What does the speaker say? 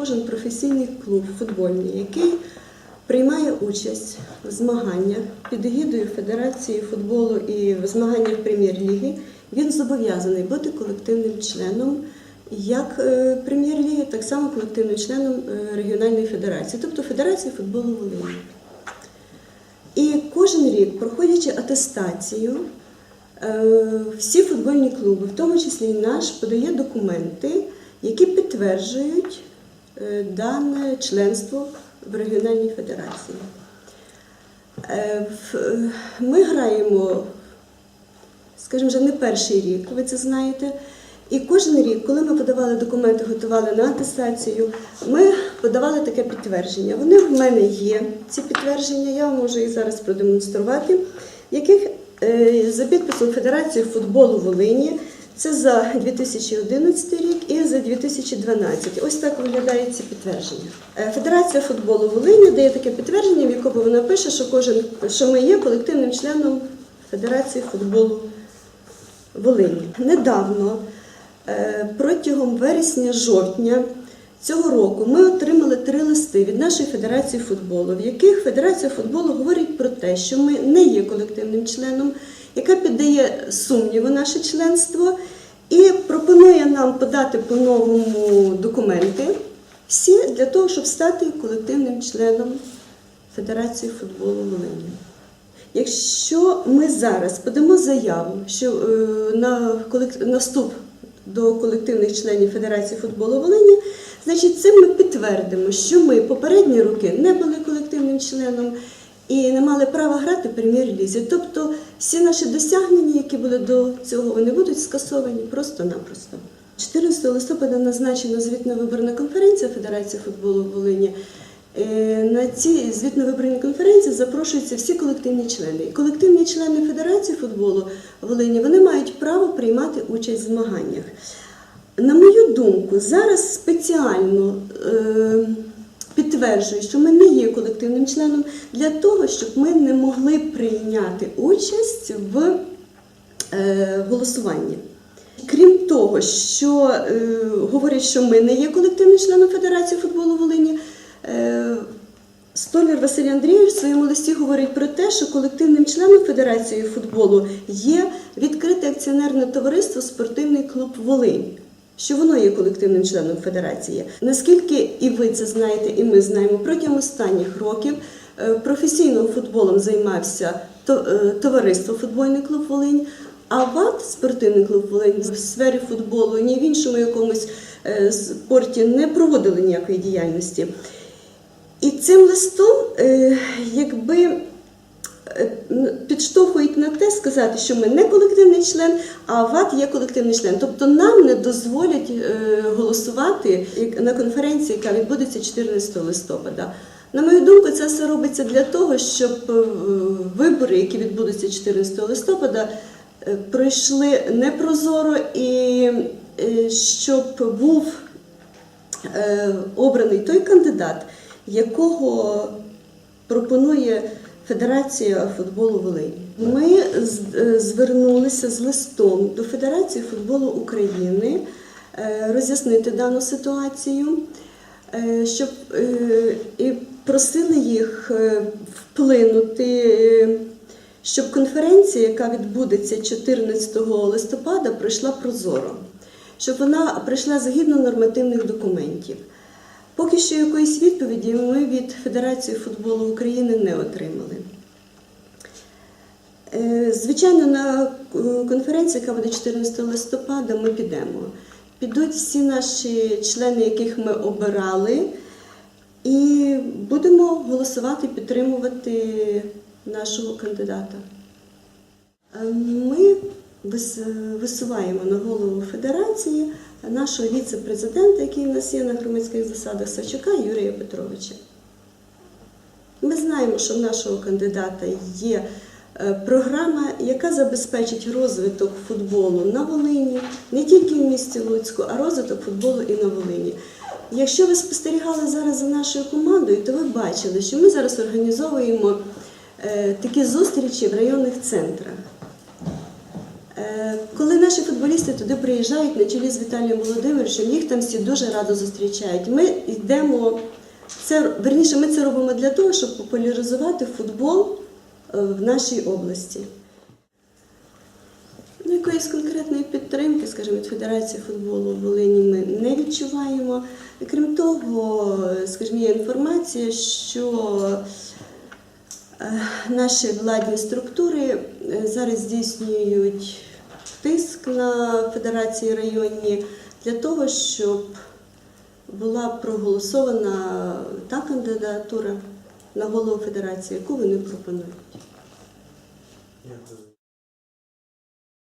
Кожен професійний клуб футбольний, який приймає участь в змаганнях під егідою Федерації футболу і в змаганнях прем'єр-ліги, він зобов'язаний бути колективним членом як е, прем'єр-ліги, так само колективним членом е, регіональної федерації, тобто Федерації футболу Волині. І кожен рік, проходячи атестацію, е, всі футбольні клуби, в тому числі і наш, подає документи, які підтверджують дане членство в регіональній федерації. Е, е, Ми граємо, скажімо, вже не перший рік, ви це знаєте. І кожен рік, коли ми подавали документи, готували на атестацію, ми подавали таке підтвердження. Вони в мене є, ці підтвердження, я вам можу їх зараз продемонструвати, яких е, за підписом Федерації футболу Волині це за 2011 рік і за 2012. Ось так виглядають ці підтвердження. Е, Федерація футболу Волині дає таке підтвердження, в якому вона пише, що кожен що ми є колективним членом Федерації футболу Волині. Недавно, е, протягом вересня-жовтня цього року, ми отримали три листи від нашої Федерації футболу, в яких Федерація футболу говорить про те, що ми не є колективним членом, яка піддає сумніву наше членство і пропонує нам подати по-новому документи всі для того, щоб стати колективним членом Федерації футболу Волині. Якщо ми зараз подамо заяву, що е, на колек- на вступ до колективних членів Федерації футболу Волині, значить цим ми підтвердимо, що ми попередні роки не були колективним членом і не мали права грати в прем'єр-лізі. Тобто всі наші досягнення, які були до цього, вони будуть скасовані просто-напросто. 14 листопада назначена звітна виборна конференція Федерації футболу Волині. Е, На цій звітно-виборній конференції запрошуються всі колективні члени. І колективні члени Федерації футболу Волині вони мають право приймати участь в змаганнях. На мою думку, зараз спеціально е, підтверджую, що ми не є колективним членом для того, щоб ми не могли прийняти участь в е, голосуванні. Крім того, що е, говорять, що ми не є колективним членом Федерації футболу Волині. Е, Столяр Василь Андрійович в своєму листі говорить про те, що колективним членом Федерації футболу є відкрите акціонерне товариство Спортивний клуб Волинь. Що воно є колективним членом федерації. Наскільки і ви це знаєте, і ми знаємо, протягом останніх років е, професійним футболом займався е, товариство Футбольний клуб Волинь, а ВАТ спортивний клуб Волинь в сфері футболу ні в іншому якомусь е, спорті не проводили ніякої діяльності. І цим листом, якби підштовхують на те сказати, що ми не колективний член, а ВАТ є колективний член. Тобто нам не дозволять е, голосувати на конференції, яка відбудеться 14 листопада. На мою думку, це все робиться для того, щоб е, вибори, які відбудуться 14 листопада, е, пройшли непрозоро і е, щоб був е, обраний той кандидат, якого пропонує Федерація футболу Волині. Ми е, звернулися з листом до Федерації футболу України е, роз'яснити дану ситуацію, е, щоб і просили їх вплинути. Щоб конференція, яка відбудеться 14 листопада, пройшла прозоро, щоб вона пройшла згідно нормативних документів. Поки що якоїсь відповіді ми від Федерації футболу України не отримали. Е, Звичайно, на конференцію, яка буде 14 листопада, ми підемо. Підуть всі наші члени, яких ми обирали, і будемо голосувати, підтримувати нашого кандидата. Е, Ми висуваємо на голову федерації нашого віце-президента, який у нас є на громадських засадах Сачука Юрія Петровича. Ми знаємо, що в нашого кандидата є е, програма, яка забезпечить розвиток футболу на Волині, не тільки в місті Луцьку, а розвиток футболу і на Волині. Якщо ви спостерігали зараз за нашою командою, то ви бачили, що ми зараз організовуємо е, такі зустрічі в районних центрах. Е, Коли наші футболісти туди приїжджають на чолі з Віталієм Володимировичем, їх там всі дуже радо зустрічають. Ми йдемо, це верніше, ми це робимо для того, щоб популяризувати футбол е, в нашій області. Ну, якоїсь конкретної підтримки, скажімо, від Федерації футболу в Волині ми не відчуваємо. Крім того, скажімо, є інформація, що е, наші владні структури зараз здійснюють тиск на федерації районні для того, щоб була проголосована та кандидатура на голову федерації, яку вони пропонують.